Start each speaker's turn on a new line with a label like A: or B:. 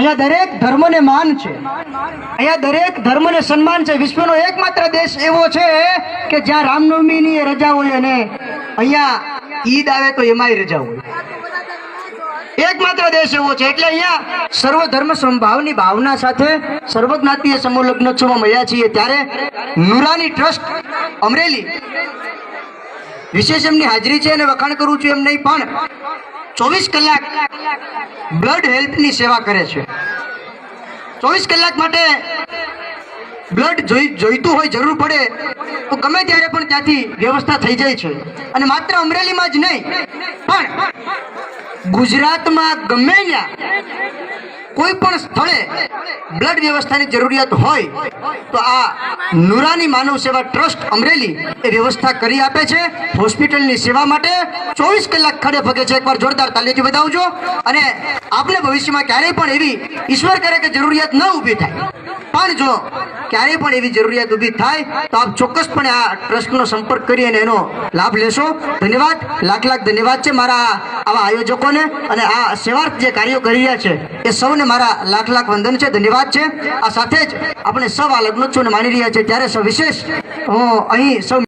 A: અહીંયા દરેક ધર્મને માન છે. અહીંયા દરેક ધર્મને સન્માન છે. વિશ્વનો એકમાત્ર દેશ એવો છે કે જ્યાં રામનવમીની રજા હોય અને અહીંયા ઈદ આવે તો એમાંય રજા હોય. એકમાત્ર દેશ એવો છે. એટલે અહીંયા સર્વ ધર્મ સમભાવની ભાવના સાથે સર્વજ્ઞાતીય સમૂહ લગ્નોત્સવમાં મળ્યા છીએ. ત્યારે નુરાની ટ્રસ્ટ અમરેલી વિશેષ એમની હાજરી છે અને વખાણ કરું છું એમ નહીં, પણ ચોવીસ કલાક બ્લડ હેલ્પની સેવા કરે છે. ચોવીસ કલાક માટે બ્લડ જોઈ, જોઈતું હોય, જરૂર પડે, તો ગમે ત્યારે પણ ત્યાંથી વ્યવસ્થા થઈ જાય છે. અને માત્ર અમરેલીમાં જ નહીં, પણ ગુજરાતમાં ગમે ત્યાં કોઈ પણ સ્થળે બ્લડ વ્યવસ્થાની જરૂરિયાત હોય તો આ નુરાની માનવ સેવા ટ્રસ્ટ અમરેલી એ વ્યવસ્થા કરી આપે છે. હોસ્પિટલની સેવા માટે ચોવીસ કલાક ખડે પગે છે. એકવાર જોરદાર તાલીથી બતાવજો અને આપણે ભવિષ્યમાં ક્યારેય પણ એવી ઈશ્વર કરે કે જરૂરિયાત ન ઊભી થાય. પણ જો ક્યારેય પણ એવી જરૂરિયાત ઊભી થાય, તો આપ ચોક્કસપણે આ ટ્રસ્ટનો સંપર્ક કરી અને એનો લાભ લેશો. ધન્યવાદ. લાખ લાખ ધન્યવાદ છે મારા આવા આયોજકોને અને આ સેવાર્થ જે કાર્યો કરી રહ્યા છે, એ સૌને મારા લાખ લાખ વંદન છે, ધન્યવાદ છે. આ સાથે જ આપણે સૌ આ લગ્નોત્સવને માની રહ્યા છે ત્યારે સૌ વિશેષ હું અહીં સૌ